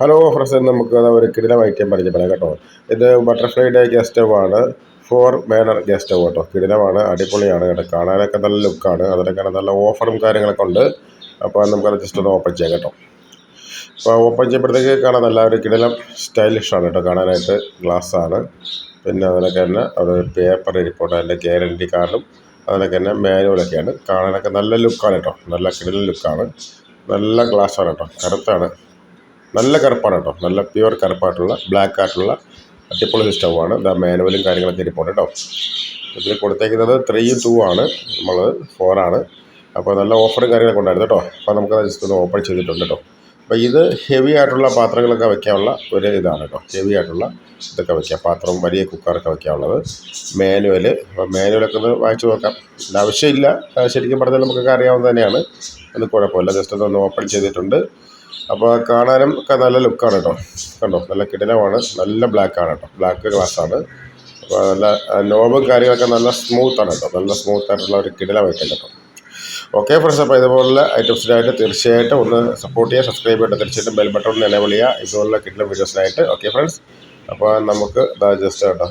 Hello friends നമുക്ക് ഒരു കിടിലം ഐറ്റം പരിചയപ്പെടാം കേട്ടോ. ഇത് ബട്ടർഫ്ലൈയുടെ ഗ്യാസ് സ്റ്റവ് ആണ്. ഫോർ ബേണർ ഗസ്റ്റ് സ്റ്റവ് കേട്ടോ. കിടിലമാണ് അടിപൊളിയാണ് കേട്ടോ. കാണാനൊക്കെ നല്ല ലുക്കാണ് അതിനൊക്കെ നല്ല ഓഫറും കാര്യങ്ങളൊക്കെ ഉണ്ട്. അപ്പോൾ നമുക്കത് ജസ്റ്റ് ഒന്ന് ഓപ്പൺ ചെയ്യാം കേട്ടോ. അപ്പോൾ ഓപ്പൺ ചെയ്യുമ്പോഴത്തേക്ക് കാണാൻ നല്ല ഒരു കിടിലം സ്റ്റൈലിഷ് ആണ് കേട്ടോ. കാണാനായിട്ട് ഗ്ലാസ്സാണ് പിന്നെ അതിനൊക്കെ തന്നെ അത് പേപ്പർ ഇരിപ്പുണ്ട്. അതിന്റെ ഗ്യാരണ്ടി കാർഡും അതിനൊക്കെ തന്നെ മാനുവലൊക്കെയാണ് കാണാനൊക്കെ നല്ല ലുക്കാണ് കേട്ടോ. നല്ല കിടിലൻ ലുക്കാണ് നല്ല ഗ്ലാസ്സാണ് കേട്ടോ. കറുത്താണ്. നല്ല കറുപ്പാണ് കേട്ടോ. നല്ല പ്യുവർ കറുപ്പായിട്ടുള്ള ബ്ലാക്ക് ആയിട്ടുള്ള അടിപൊളി സ്റ്റൗവാണ് ഇതാ മാനുവലും കാര്യങ്ങളൊക്കെ ഇരിപ്പുണ്ട് കേട്ടോ. ഇതിൽ കൊടുത്തേക്കുന്നത് ത്രീ ടു ആണ്. നമ്മൾ ഫോറാണ് അപ്പോൾ നല്ല ഓഫറും കാര്യങ്ങളൊക്കെ ഉണ്ടായിരുന്നു കേട്ടോ. അപ്പോൾ നമുക്കത് ജസ്റ്റ് ഒന്ന് ഓപ്പൺ ചെയ്തിട്ടുണ്ട് കേട്ടോ. അപ്പോൾ ഇത് ഹെവി ആയിട്ടുള്ള പാത്രങ്ങളൊക്കെ വെക്കാനുള്ള ഒരു ഇതാണ് കേട്ടോ. ഹെവി ആയിട്ടുള്ള ഇതൊക്കെ വെക്കാം. പാത്രം വലിയ കുക്കറൊക്കെ വെക്കാനുള്ളത്. മാനുവൽ അപ്പോൾ മാനുവലൊക്കെ ഒന്ന് വായിച്ചു നോക്കാം. ആവശ്യമില്ല. ശരിക്കും പറഞ്ഞാൽ നമുക്കൊക്കെ അറിയാവുന്നത് തന്നെയാണ്. അത് കുഴപ്പമില്ല. ജസ്റ്റ് ഒന്ന് ഓപ്പൺ ചെയ്തിട്ടുണ്ട്. അപ്പോൾ കാണാനും ഒക്കെ നല്ല ലുക്കാണ് കേട്ടോ കണ്ടോ? നല്ല കിടിലമാണ്. നല്ല ബ്ലാക്കാണ് കേട്ടോ ബ്ലാക്ക് ഗ്ലാസ്സാണ് അപ്പോൾ നല്ല നോബും കാര്യങ്ങളൊക്കെ നല്ല സ്മൂത്താണ് കേട്ടോ നല്ല സ്മൂത്ത് ആയിട്ടുള്ള ഒരു കിടിലം ഐറ്റം കേട്ടോ ഓക്കെ ഫ്രണ്ട്സ് അപ്പോൾ ഇതുപോലുള്ള ഐറ്റംസിനായിട്ട് തീർച്ചയായിട്ടും ഒന്ന് സപ്പോർട്ട് ചെയ്യുക സബ്സ്ക്രൈബ് ചെയ്യുക. തീർച്ചയായിട്ടും ബെൽ ബട്ടൺ ഒന്ന് എനേബിൾ ഇതുപോലുള്ള കിടിലം വീഡിയോസിനായിട്ട് ഓക്കെ ഫ്രണ്ട്സ് അപ്പോൾ നമുക്ക് ജസ്റ്റ് കേട്ടോ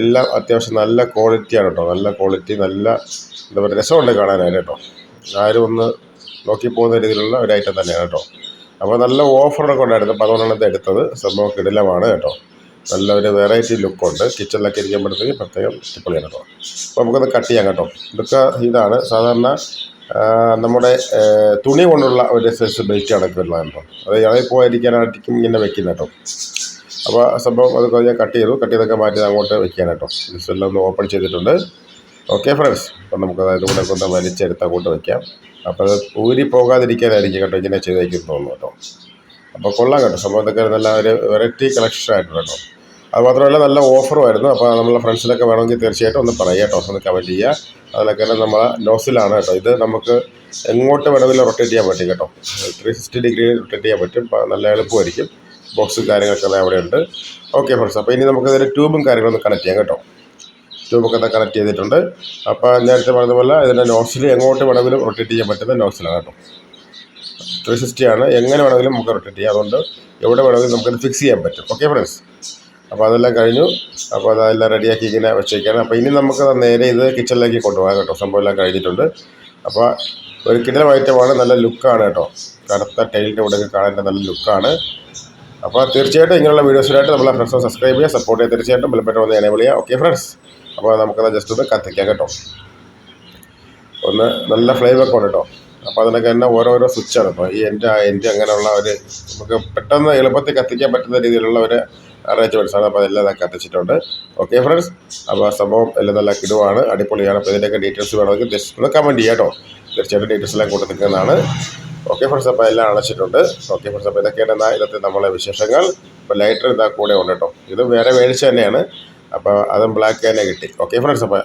എല്ലാം അത്യാവശ്യം നല്ല ക്വാളിറ്റിയാണ് കേട്ടോ നല്ല ക്വാളിറ്റി നല്ല എന്താ പറയുക രസമുണ്ട് കാണാനായിട്ട് കേട്ടോ ആരും ഒന്ന് നോക്കി പോകുന്ന രീതിയിലുള്ള ഒരു ഐറ്റം തന്നെയാണ് കേട്ടോ അപ്പോൾ നല്ല ഓഫറൊക്കെ ഉണ്ടായിരുന്നു. അപ്പോൾ അതുകൊണ്ടാണ് എടുത്തത്. സംഭവം കിടിലമാണ് കേട്ടോ. നല്ല ഒരു വെറൈറ്റി ലുക്കുണ്ട് കിച്ചണിലൊക്കെ ഇരിക്കുമ്പോഴത്തേക്ക് പ്രത്യേകം അടിപൊളിയാണ് കേട്ടോ. അപ്പോൾ നമുക്കത് കട്ട് ചെയ്യാം കേട്ടോ. ഇതൊക്കെ ഇതാണ്. സാധാരണ നമ്മുടെ തുണി കൊണ്ടുള്ള ഒരു സൈസ് ബെൽറ്റ് ഇപ്പോൾ വരുന്നത് കേട്ടോ. അത് ഇളകി പോയിരിക്കാനായിരിക്കും ഇങ്ങനെ വെക്കുന്നത് കേട്ടോ. അപ്പോൾ സംഭവം അത് ഞാൻ കട്ട് ചെയ്തു. കട്ട് ചെയ്തൊക്കെ മാറ്റി അങ്ങോട്ട് വെക്കാൻ കേട്ടോ. എല്ലാം ഒന്ന് ഓപ്പൺ ചെയ്തിട്ടുണ്ട്. ഓക്കെ ഫ്രണ്ട്സ് അപ്പം നമുക്ക് അതായത് കൂടെ ഒന്ന് വലിച്ചെടുത്ത് അങ്ങോട്ട് വയ്ക്കാം അപ്പോൾ അത് ഊരി പോകാതിരിക്കാനായിരിക്കും കേട്ടോ ഇങ്ങനെ ചെയ്തേക്കും തോന്നുന്നു കേട്ടോ. അപ്പോൾ കൊള്ളാം കേട്ടോ. സംഭവം ഇതൊക്കെ നല്ല ഒരു വെറൈറ്റി കളക്ഷൻ ആയിട്ടുണ്ട് കേട്ടോ അത് മാത്രമല്ല നല്ല ഓഫറും ആയിരുന്നു. അപ്പോൾ നമ്മളെ ഫ്രണ്ട്സിലൊക്കെ വേണമെങ്കിൽ തീർച്ചയായിട്ടും ഒന്ന് പറയാം കേട്ടോ. ഒന്ന് കമന്റ് ചെയ്യുക. അതിലൊക്കെ നമ്മളെ നോസിലാണ് കേട്ടോ. ഇത് നമുക്ക് എങ്ങോട്ട് വേണമെങ്കിലും റൊട്ടേറ്റ് ചെയ്യാൻ പറ്റും കേട്ടോ. ത്രീ സിക്സ്റ്റി ഡിഗ്രി റൊട്ടേറ്റ് ചെയ്യാൻ പറ്റും. നല്ല എളുപ്പമായിരിക്കും. ബോക്സും കാര്യങ്ങളൊക്കെ അവിടെ ഉണ്ട്. ഓക്കെ ഫ്രണ്ട്സ് അപ്പോൾ ഇനി നമുക്ക് ഇതിന്റെ ട്യൂബും കാര്യങ്ങളൊന്ന് കണക്ട് ചെയ്യാം കേട്ടോ. ട്യൂബൊക്കെ കണക്ട് ചെയ്തിട്ടുണ്ട്. അപ്പോൾ നേരത്തെ പറഞ്ഞതുപോലെ ഇതിന്റെ നോസിൽ എങ്ങോട്ട് വേണമെങ്കിലും റൊട്ടേറ്റ് ചെയ്യാൻ പറ്റുന്ന നോസിലാണ് കേട്ടോ. ത്രീ സിക്സ്റ്റിയാണ് എങ്ങനെ വേണമെങ്കിലും നമുക്ക് റൊട്ടേറ്റ് ചെയ്യാം. അതുകൊണ്ട് എവിടെ വേണമെങ്കിലും നമുക്കത് ഫിക്സ് ചെയ്യാൻ പറ്റും. ഓക്കെ ഫ്രണ്ട്സ് അപ്പോൾ അതെല്ലാം കഴിഞ്ഞു. അപ്പോൾ അതെല്ലാം റെഡിയാക്കി ഇങ്ങനെ വെച്ചേക്കാണ്. അപ്പോൾ ഇനി നമുക്ക് നേരെ ഇത് കിച്ചണിലേക്ക് കൊണ്ടുപോകാം കേട്ടോ. സംഭവം എല്ലാം കഴിഞ്ഞിട്ടുണ്ട്. അപ്പോൾ ഒരു കിടലം ഐറ്റമാണ് നല്ല ലുക്കാണ് കേട്ടോ. കറുത്ത ടൈലിന്റെ കൂടെ കാണാൻ നല്ല ലുക്കാണ് അപ്പോൾ തീർച്ചയായിട്ടും ഇങ്ങനെയുള്ള വീഡിയോസിനായിട്ട് നമ്മളെ ഫ്രണ്ട്സ് സബ്സ്ക്രൈബ് ചെയ്യുക സപ്പോർട്ട് ചെയ്യുക. തീർച്ചയായിട്ടും ബെൽബട്ടൺ വന്ന് എനേബിൾ ചെയ്യുക. ഓക്കെ ഫ്രണ്ട്സ് അപ്പോൾ നമുക്കത് ജസ്റ്റ് ഒന്ന് കത്തിക്കാം കേട്ടോ. ഒന്ന് നല്ല ഫ്ലെയിമൊക്കെ ഉണ്ട് കേട്ടോ. അപ്പോൾ അതിനൊക്കെ തന്നെ ഓരോരോ സ്വിച്ചാണ് ഇപ്പോൾ ഈ എന്റെ എന്റെ അങ്ങനെയുള്ള ഒരു നമുക്ക് പെട്ടെന്ന് എളുപ്പത്തിൽ കത്തിക്കാൻ പറ്റുന്ന രീതിയിലുള്ള ഒരു അറേഞ്ച്മെന്റ്സ് ആണ് അപ്പോൾ അതെല്ലാം കത്തിച്ചിട്ടുണ്ട്. ഓക്കെ ഫ്രണ്ട്സ് അപ്പോൾ സംഭവം എല്ലാം നല്ല കിടുവാണ് അടിപൊളിയാണ്. അപ്പോൾ ഇതിന്റെയൊക്കെ ഡീറ്റെയിൽസ് വേണമെങ്കിൽ ജസ്റ്റ് ഒന്ന് കമന്റ് ചെയ്യാം കേട്ടോ. തീർച്ചയായിട്ടും ഡീറ്റെയിൽസ് എല്ലാം കൂട്ടി നിൽക്കുന്നതാണ്. ഓക്കെ ഫ്രണ്ട്സ് അപ്പോൾ എല്ലാം അടച്ചിട്ടുണ്ട്. ഓക്കെ ഫ്രണ്ട്സ് അപ്പോൾ ഇതൊക്കെയാണ് എന്നാൽ ഇന്നത്തെ നമ്മളെ വിശേഷങ്ങൾ. ഇപ്പോൾ ലൈറ്റർ ഇതാ കൂടെ ഉണ്ട് കേട്ടോ. ഇത് വേറെ മേടിച്ച് തന്നെയാണ്. അപ്പോൾ അതും ബ്ലാക്ക് തന്നെ കിട്ടി. ഓക്കെ ഫ്രണ്ട്സ് അപ്പോൾ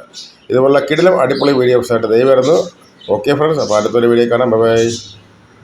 ഇതുപോലുള്ള കിടിലം അടിപൊളി വീഡിയോസായിട്ട് ദയവ് വരുന്നു. ഓക്കെ ഫ്രണ്ട്സ് അപ്പോൾ അടുത്തൊരു വീഡിയോ കാണാം. ബൈ